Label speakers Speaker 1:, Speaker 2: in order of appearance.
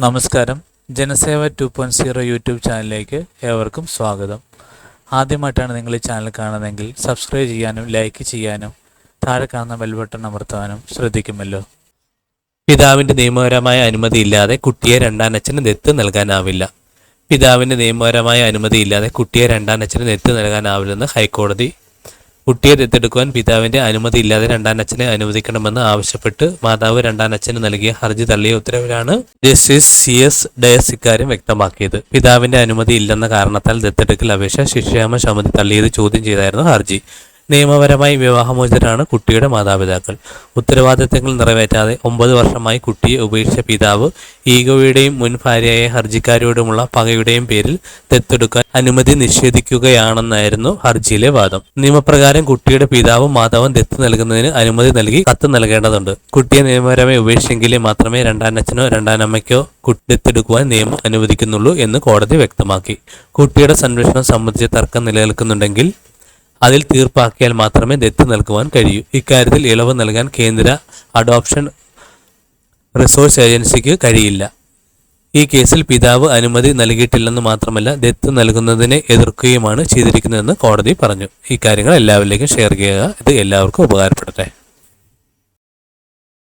Speaker 1: നമസ്കാരം. Janaseva two point zero YouTube ചാനലിലേക്ക് ഏവർക്കും സ്വാഗതം. ആദ്യമായിട്ടാണ് നിങ്ങൾ ഈ ചാനൽ കാണുന്നതെങ്കിൽ സബ്സ്ക്രൈബ് ചെയ്യാനും ലൈക്ക് ചെയ്യാനും താഴെ കാണുന്ന ബെൽ ബട്ടൺ അമർത്താനും ശ്രദ്ധിക്കുമല്ലോ.
Speaker 2: പിതാവിന്റെ നിയമപരമായ അനുമതി ഇല്ലാതെ കുട്ടിയെ രണ്ടാനച്ഛന് ദത്ത് നൽകാനാവില്ല. പിതാവിന്റെ നിയമപരമായ അനുമതി ഇല്ലാതെ കുട്ടിയെ രണ്ടാനച്ഛന് ദത്ത് നൽകാനാവില്ലെന്ന് ഹൈക്കോടതി കുട്ടിയെ ദത്തെടുക്കുവാൻ പിതാവിന്റെ അനുമതി ഇല്ലാതെ രണ്ടാനച്ഛനെ അനുവദിക്കണമെന്ന് ആവശ്യപ്പെട്ട് മാതാവ് രണ്ടാനച്ഛന് നൽകിയ ഹർജി തള്ളിയ ഉത്തരവിലാണ് ജസ്റ്റിസ് സി എസ് ഡയസ് ഇക്കാര്യം വ്യക്തമാക്കിയത്. പിതാവിന്റെ അനുമതി ഇല്ലെന്ന കാരണത്താൽ ദത്തെടുക്കൽ അപേക്ഷ ശിക്ഷാമ സമിതി തള്ളിയത് ചോദ്യം ചെയ്തായിരുന്നു ഹർജി. നിയമപരമായി വിവാഹമോചിതരാണ് കുട്ടിയുടെ മാതാപിതാക്കൾ. ഉത്തരവാദിത്തങ്ങൾ നിറവേറ്റാതെ ഒമ്പത് വർഷമായി കുട്ടിയെ ഉപേക്ഷിച്ച പിതാവ് ഈഗോയുടെയും മുൻ ഭാര്യയായ ഹർജിക്കാരോടുമുള്ള പകയുടെയും പേരിൽ ദത്തെടുക്കാൻ അനുമതി നിഷേധിക്കുകയാണെന്നായിരുന്നു ഹർജിയിലെ വാദം. നിയമപ്രകാരം കുട്ടിയുടെ പിതാവും മാതാവും ദത്ത് നൽകുന്നതിന് അനുമതി നൽകി കത്ത് നൽകേണ്ടതുണ്ട്. കുട്ടിയെ നിയമപരമായി ഉപേക്ഷിച്ചെങ്കിലേ മാത്രമേ രണ്ടാനച്ഛനോ രണ്ടാനമ്മയ്ക്കോ അമ്മയ്ക്കോ ദത്തെടുക്കുവാൻ നിയമം അനുവദിക്കുന്നുള്ളൂ എന്ന് കോടതി വ്യക്തമാക്കി. കുട്ടിയുടെ സംരക്ഷണം സംബന്ധിച്ച തർക്കം നിലനിൽക്കുന്നുണ്ടെങ്കിൽ അതിൽ തീർപ്പാക്കിയാൽ മാത്രമേ ദത്ത് നൽകുവാൻ കഴിയൂ. ഇക്കാര്യത്തിൽ ഇളവ് നൽകാൻ കേന്ദ്ര അഡോപ്ഷൻ റിസോഴ്സ് ഏജൻസിക്ക് കഴിയില്ല. ഈ കേസിൽ പിതാവ് അനുമതി നൽകിയിട്ടില്ലെന്ന് മാത്രമല്ല ദത്ത് നൽകുന്നതിനെ എതിർക്കുകയുമാണ് ചെയ്തിരിക്കുന്നതെന്ന് കോടതി പറഞ്ഞു. ഈ എല്ലാവരിലേക്കും ഷെയർ ചെയ്യുക. ഇത് എല്ലാവർക്കും ഉപകാരപ്പെടട്ടെ.